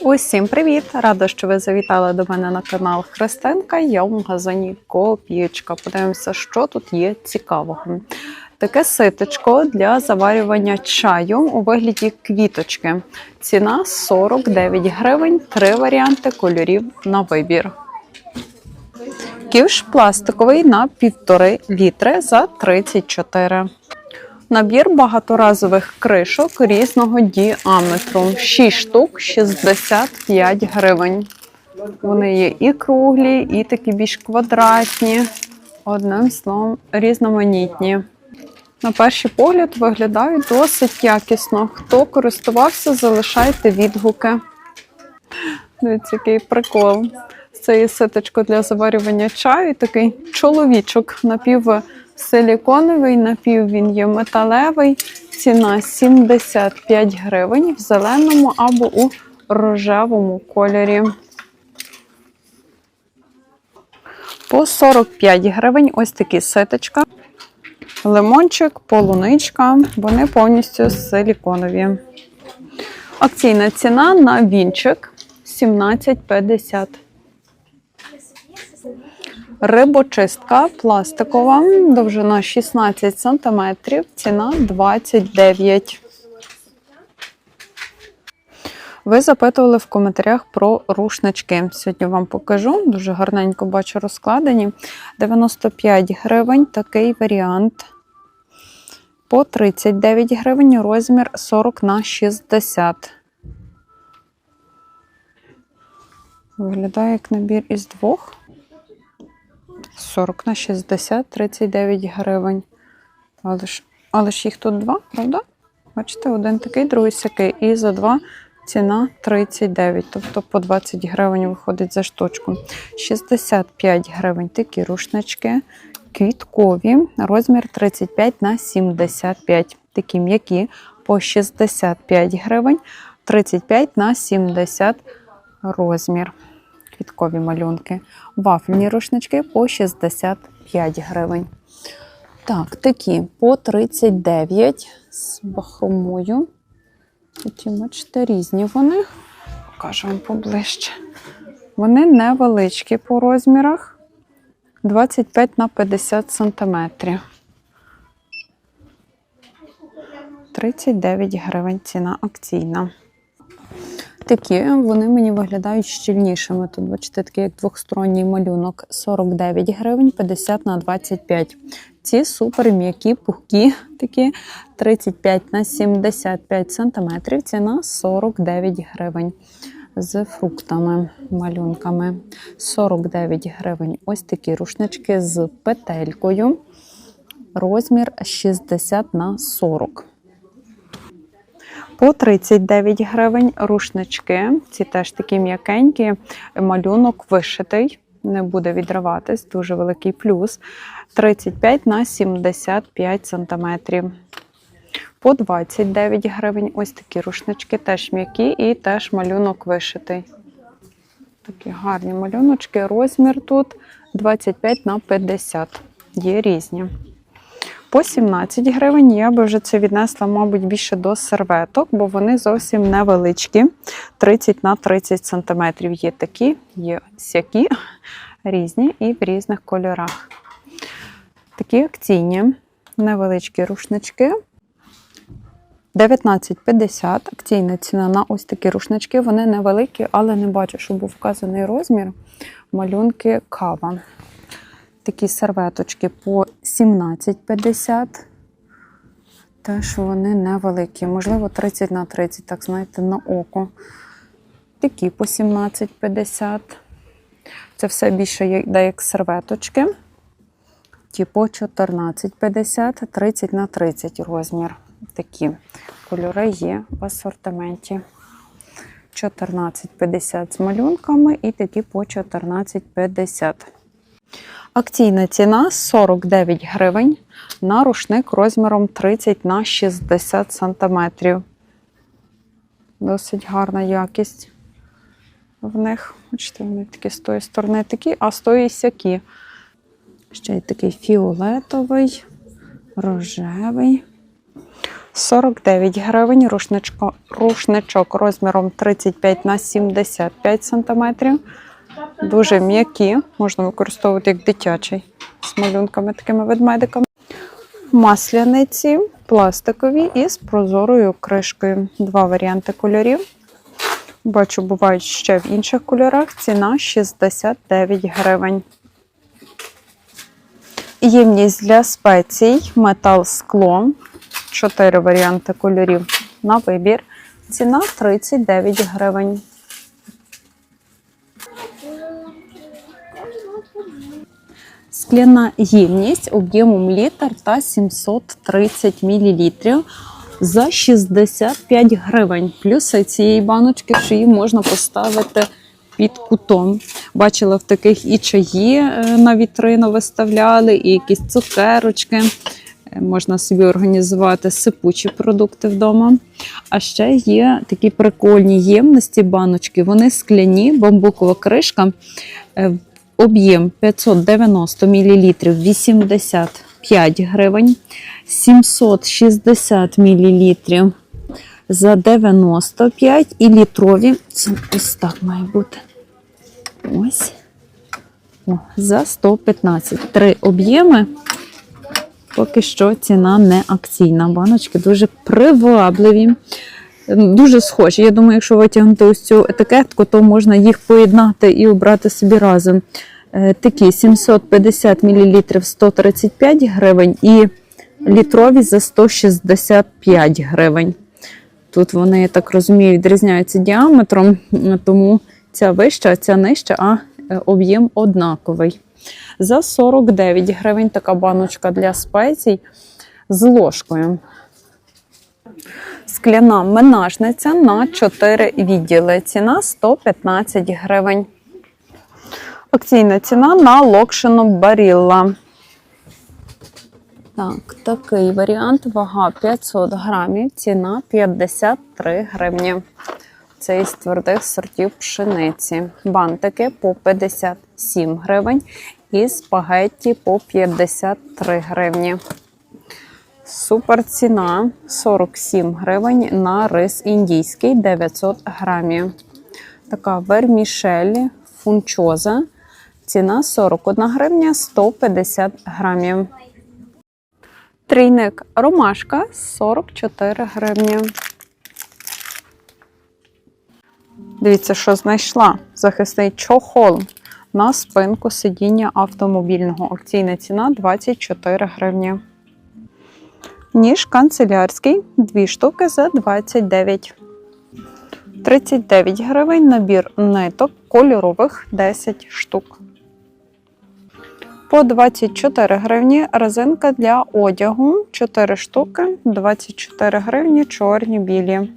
Усім привіт! Рада, що ви завітали до мене на канал Христинка. Я в магазині Копієчка. Подивимося, що тут є цікавого. Таке ситочко для заварювання чаю у вигляді квіточки. Ціна 49 гривень, три варіанти кольорів на вибір. Ківш пластиковий на 1,5 літри за 34. Набір багаторазових кришок різного діаметру. 6 штук 65 гривень. Вони є і круглі, і такі більш квадратні. Одним словом, різноманітні. На перший погляд виглядають досить якісно. Хто користувався, залишайте відгуки. Дивіться, який прикол. Це є ситочко для заварювання чаю. Такий чоловічок напівсиліконовий, напів він є металевий. Ціна 75 гривень в зеленому або у рожевому кольорі. По 45 гривень ось такі ситочка. Лимончик, полуничка, вони повністю силіконові. Акційна ціна на вінчик 17,50. Рибочистка пластикова, довжина 16 см, ціна 29. Ви запитували в коментарях про рушнички. Сьогодні вам покажу. Дуже гарненько бачу розкладені. 95 гривень такий варіант. По 39 гривень розмір 40 на 60. Виглядає як набір із двох. 40 на 60, 39 гривень. Але ж, але ж їх тут два, правда? Бачите, один такий, другий сякий. І за два ціна 39, тобто по 20 гривень виходить за штучку. 65 гривень такі рушнички. Квіткові, розмір 35 на 75. Такі м'які по 65 гривень, 35 на 70 розмір. Квіткові малюнки. Вафельні рушнички по 65 гривень. Так, такі по 39 з бахромою. Такі, бачите, різні вони. Покажу вам поближче. Вони невеличкі по розмірах. 25 на 50 сантиметрів. 39 гривень ціна акційна. Такі вони мені виглядають щільнішими. Тут, бачите, такий як двохсторонній малюнок 49 гривень, 50 на 25. Ці супер м'які, пухкі, такі 35 на 75 сантиметрів. Ціна 49 гривень. З фруктами, малюнками. 49 гривень. Ось такі рушнички з петелькою. Розмір 60 на 40. По 39 гривень рушнички. Ці теж такі м'якенькі. Малюнок вишитий, не буде відриватись, дуже великий плюс. 35 на 75 сантиметрів. По 29 гривень ось такі рушнички, теж м'які і теж малюнок вишитий. Такі гарні малюночки. Розмір тут 25 на 50. Є різні. По 17 гривень я би вже це віднесла, мабуть, більше до серветок, бо вони зовсім невеличкі. 30 на 30 сантиметрів. Є такі, є сякі, різні і в різних кольорах. Такі акційні, невеличкі рушнички. 19,50 акційна ціна на ось такі рушнички. Вони невеликі, але не бачу, щоб був вказаний розмір. Малюнки кава. Такі серветочки по 17,50. Теж вони невеликі. Можливо, 30 на 30, так знаєте, на око. Такі по 17,50. Це все більше йде як серветочки. Ті по 14,50, 30 на 30 розмір. Такі кольори є в асортименті. 14,50 з малюнками і такі по 14,50. Акційна ціна 49 гривень на рушник розміром 30 на 60 сантиметрів. Досить гарна якість в них. Бачите, вони такі з тої сторони такі, а з тої сякі. Ще й такий фіолетовий, рожевий. 49 гривень, рушничко, рушничок розміром 35 на 75 см. Дуже м'які, можна використовувати як дитячий з малюнками, такими ведмедиками. Масляниці пластикові із прозорою кришкою. Два варіанти кольорів. Бачу, бувають ще в інших кольорах. Ціна 69 гривень. Ємність для спецій, метал скло. Чотири варіанти кольорів на вибір. Ціна 39 гривень. Скляна ємність об'ємом літр та 730 мл за 65 гривень. Плюси цієї баночки, що її можна поставити під кутом. Бачила в таких і чаї е, на вітрину виставляли, і якісь цукерочки. Е, Можна собі організувати сипучі продукти вдома. А ще є такі прикольні ємності баночки. Вони скляні, бамбукова кришка. Об'єм 590 мл 85 гривень, 760 мл за 95 і літрові. Це ось так має бути. Ось. О, за 115. Три об'єми. Поки що ціна не акційна. Баночки дуже привабливі. Дуже схожі. Я думаю, якщо витягнути ось цю етикетку, то можна їх поєднати і обрати собі разом. Е, Такі 750 мл 135 гривень і літрові за 165 гривень. Тут вони, я так розумію, відрізняються діаметром, тому ця вища, ця нижча, а е, об'єм однаковий. За 49 гривень така баночка для спецій з ложкою. Скляна менажниця на 4 відділи. Ціна 115 гривень. Акційна ціна на локшину Барілла. Так, такий варіант. Вага 500 грамів, ціна 53 гривні. Це із твердих сортів пшениці. Бантики по 57 гривень і спагетті по 53 гривні. Супер ціна 47 гривень на рис індійський 900 грамів. Така вермішель фунчоза. Ціна 41 гривня 150 грамів. Трійник ромашка 44 гривні. Дивіться, що знайшла. Захисний чохол на спинку сидіння автомобільного. Акційна ціна 24 гривні. Ніж канцелярський, дві штуки за 29. 39 гривень набір ниток кольорових 10 штук. По 24 гривні резинка для одягу 4 штуки, 24 гривні чорні білі.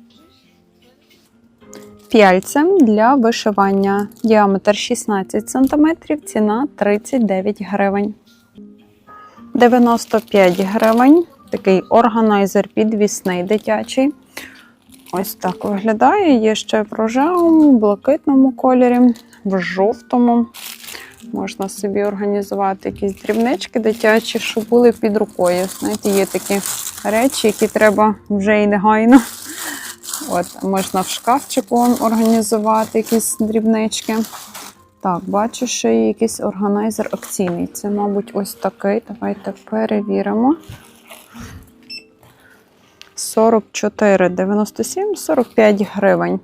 П'яльцем для вишивання. Діаметр 16 см, ціна 39 гривень. 95 гривень. Такий органайзер підвісний дитячий. Ось так виглядає. Є ще в рожевому, блакитному кольорі, в жовтому. Можна собі організувати якісь дрібнички дитячі, щоб були під рукою. Знаєте, є такі речі, які треба вже і негайно. От, можна в шкафчику організувати якісь дрібнички. Так, бачу, що є якийсь органайзер акційний. Це, мабуть, ось такий. Давайте перевіримо. 44,97, 45 гривень.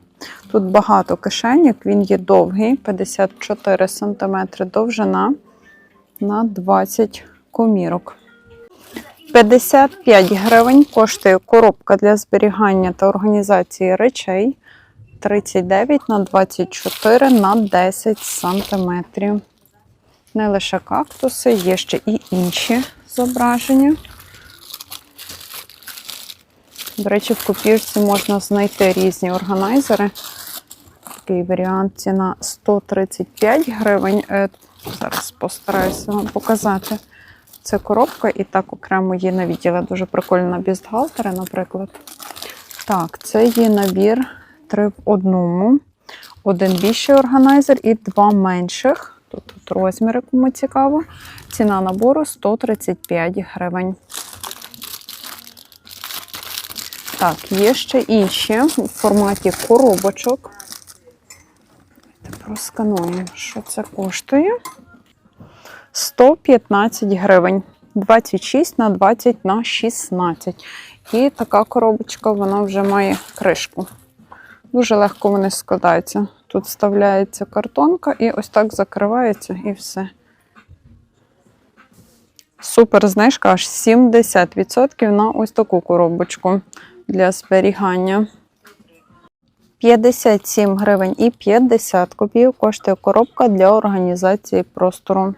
Тут багато кишеньок, він є довгий, 54 см довжина на 20 комірок. 55 гривень коштує коробка для зберігання та організації речей 39 на 24 на 10 сантиметрів. Не лише кактуси, є ще і інші зображення. До речі, в копірці можна знайти різні органайзери. Такий варіант ціна 135 гривень. Е, Зараз постараюся вам показати. Це коробка, і так окремо є на відділі. Дуже прикольно на бюстгальтери, наприклад. Так, це є набір три в одному. Один більший органайзер і два менших. Тут, тут розміри, кому цікаво. Ціна набору 135 гривень. Так, є ще інші в форматі коробочок. Давайте Проскануємо, що це коштує. 115 гривень. 26 на 20 на 16. І така коробочка вона вже має кришку. Дуже легко вони складаються. Тут вставляється картонка і ось так закривається і все. Супер знижка аж 70% на ось таку коробочку для зберігання. 57 гривень і 50 копійок коштує коробка для організації простору.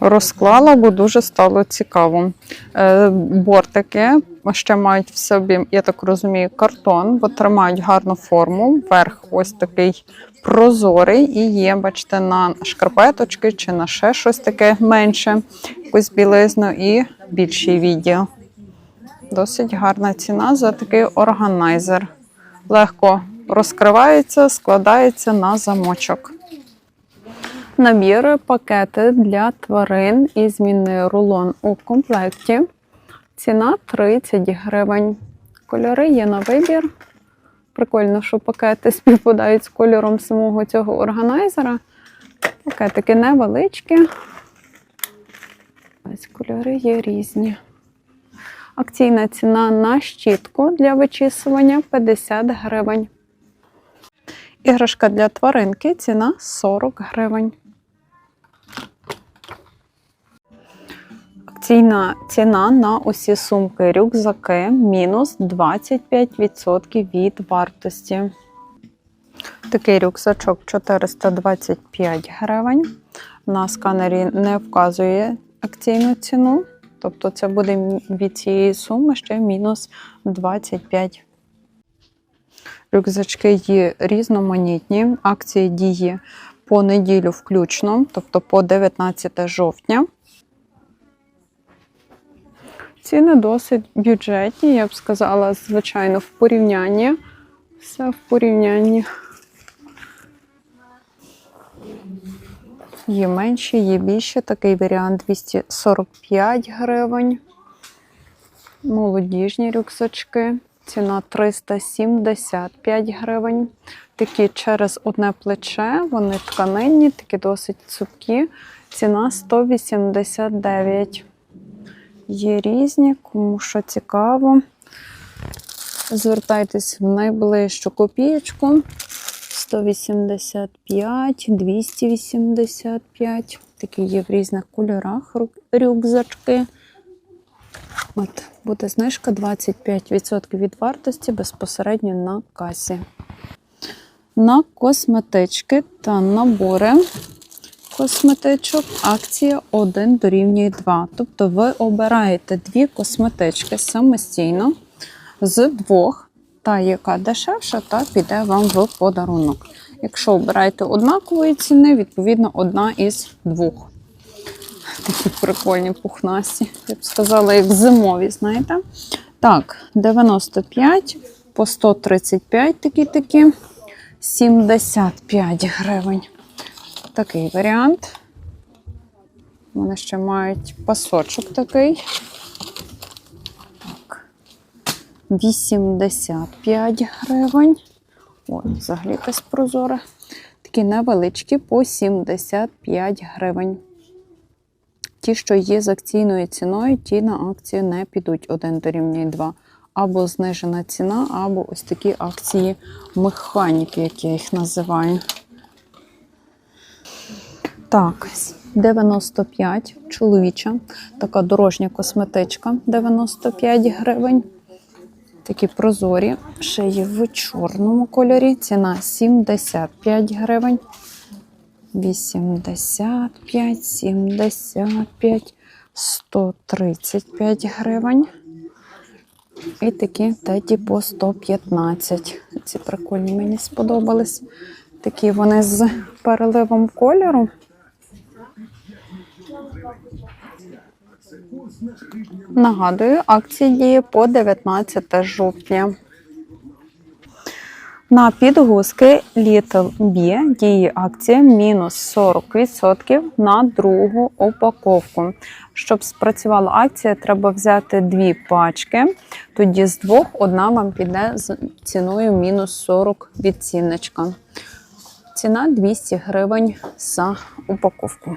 Розклала, бо дуже стало цікаво. Е, Бортики ще мають в собі, я так розумію, картон, бо тримають гарну форму. Верх ось такий прозорий і є, бачите, на шкарпеточки чи на ще щось таке менше, якусь білизну і більший відділ. Досить гарна ціна за такий органайзер. Легко розкривається, складається на замочок. Набір пакети для тварин і змінний рулон у комплекті. Ціна 30 гривень. Кольори є на вибір. Прикольно, що пакети співпадають з кольором самого цього органайзера. Пакетики невеличкі. Ось кольори є різні. Акційна ціна на щітку для вичісування 50 гривень. Іграшка для тваринки ціна 40 гривень. Акційна ціна на усі сумки рюкзаки мінус 25% від вартості. Такий рюкзачок 425 гривень. На сканері не вказує акційну ціну. Тобто це буде від цієї суми ще мінус 25 Рюкзачки є різноманітні. Акції діє по неділю включно, тобто по 19 жовтня. Ціни досить бюджетні, я б сказала, звичайно, в порівнянні. Все в порівнянні. Є менші, є більші. Такий варіант 245 гривень. Молодіжні рюкзачки. Ціна 375 гривень. Такі через одне плече, вони тканинні, такі досить цупкі. Ціна 189. Є різні, кому що цікаво. Звертайтесь в найближчу копієчку. 185, 285. Такі є в різних кольорах рюкзачки. От, буде знижка 25% від вартості безпосередньо на касі. На косметички та набори косметичок акція 1 дорівнює 2. Тобто ви обираєте дві косметички самостійно з двох, та яка дешевша, та піде вам в подарунок. Якщо обираєте однакової ціни, відповідно, одна із двох. Такі прикольні пухнасті, я б сказала, як зимові, знаєте. Так, 95 по 135 такі такі, 75 гривень. Такий варіант. Вони ще мають пасочок такий. Так. 85 гривень. Ой, взагалі якась прозора. Такі невеличкі по 75 гривень. Ті, що є з акційною ціною, ті на акцію не підуть 1 дорівнює 2. Або знижена ціна, або ось такі акції механіки, як я їх називаю. Так, 95 чоловіча, така дорожня косметичка 95 гривень. Такі прозорі, ще є в чорному кольорі. Ціна 75 гривень. 85, 75, 135 гривень. І такі теті по 115. Ці прикольні мені сподобались. Такі вони з переливом кольору. Нагадую, акція діє по 19 жовтня. На підгузки Little B діє акція мінус 40% на другу упаковку. Щоб спрацювала акція, треба взяти дві пачки. Тоді з двох одна вам піде з ціною мінус 40 відціночка. Ціна 200 гривень за упаковку.